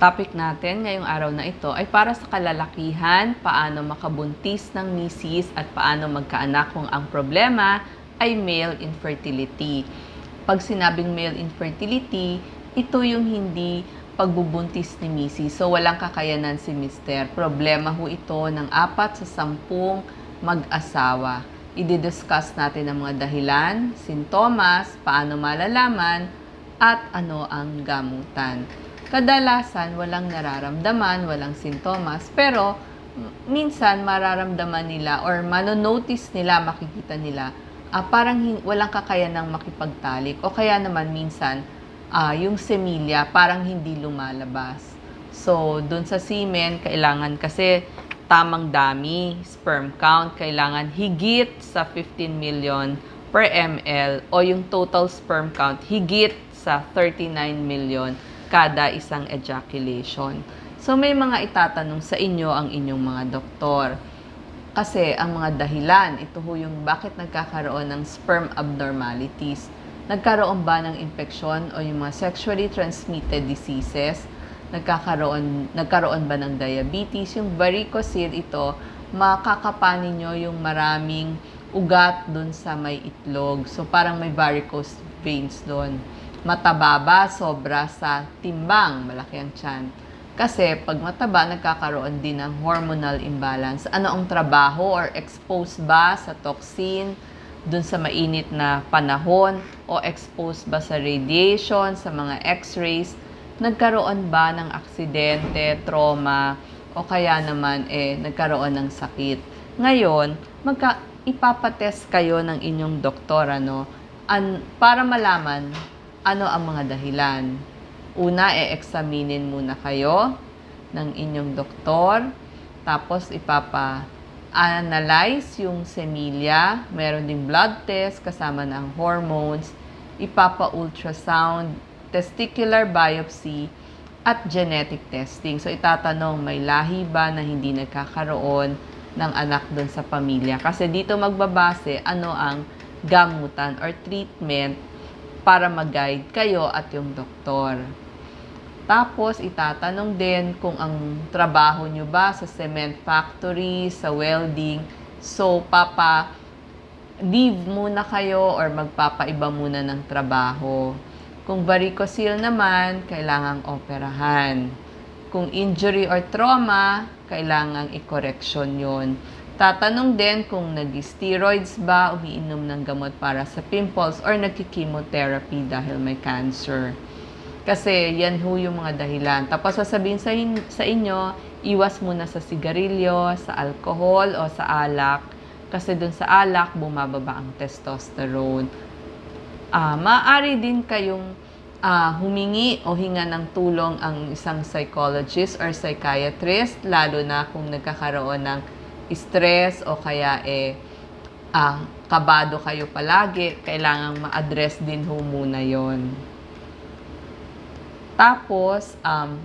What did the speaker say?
topic natin ngayong araw na ito ay para sa kalalakihan, paano makabuntis ng misis at paano magkaanak kung ang problema ay male infertility. Pag sinabing male infertility, ito yung hindi pagbubuntis ni misis. So, walang kakayanan si mister. Problema ho ito ng apat sa sampung mag-asawa. I-discuss natin ang mga dahilan, sintomas, paano malalaman, at ano ang gamutan. Kadalasan, walang nararamdaman, walang sintomas, pero minsan mararamdaman nila or manonotice nila, makikita nila, ah, parang hin- walang kakayanang makipagtalik o kaya naman minsan ah, yung semilya parang hindi lumalabas. So, dun sa semen, kailangan kasi tamang dami, sperm count, kailangan higit sa 15 million per ml o yung total sperm count higit sa 39 million kada isang ejaculation. So, may mga itatanong sa inyo ang inyong mga doktor. Kasi ang mga dahilan, ito ho yung bakit nagkakaroon ng sperm abnormalities. Nagkaroon ba ng infeksyon o yung mga sexually transmitted diseases? Nagkakaroon, nagkaroon ba ng diabetes? Yung varicocele ito, makakapanin nyo yung maraming ugat doon sa may itlog. So parang may varicose veins doon. Mataba ba? Sobra sa timbang. Malaki ang tiyan. Kasi pag mataba, nagkakaroon din ng hormonal imbalance. Ano ang trabaho or exposed ba sa toxin dun sa mainit na panahon o exposed ba sa radiation, sa mga x-rays? Nagkaroon ba ng aksidente, trauma, o kaya naman eh nagkaroon ng sakit. Ngayon, magka ipapatest kayo ng inyong doktor ano an, para malaman ano ang mga dahilan. Una, e-examinin muna kayo ng inyong doktor. Tapos, ipapa-analyze yung semilya. Meron ding blood test kasama ng hormones. Ipapa-ultrasound, testicular biopsy, at genetic testing. So, itatanong, may lahi ba na hindi nagkakaroon ng anak doon sa pamilya? Kasi dito magbabase ano ang gamutan or treatment para mag-guide kayo at yung doktor. Tapos, itatanong din kung ang trabaho nyo ba sa cement factory, sa welding. So, papa, leave muna kayo or magpapaiba muna ng trabaho. Kung varicocele naman, kailangang operahan. Kung injury or trauma, kailangang i-correction yon. Tatanong din kung nag-steroids ba, umiinom ng gamot para sa pimples, or nagki-chemotherapy dahil may cancer. Kasi yan ho yung mga dahilan. Tapos sasabihin sa, in- sa inyo, iwas muna sa sigarilyo, sa alcohol o sa alak. Kasi dun sa alak, bumababa ang testosterone. Ah, maaari din kayong ah, humingi o hinga ng tulong ang isang psychologist or psychiatrist, lalo na kung nagkakaroon ng stress o kaya eh ah, kabado kayo palagi, kailangang ma-address din ho muna yon. Tapos, um,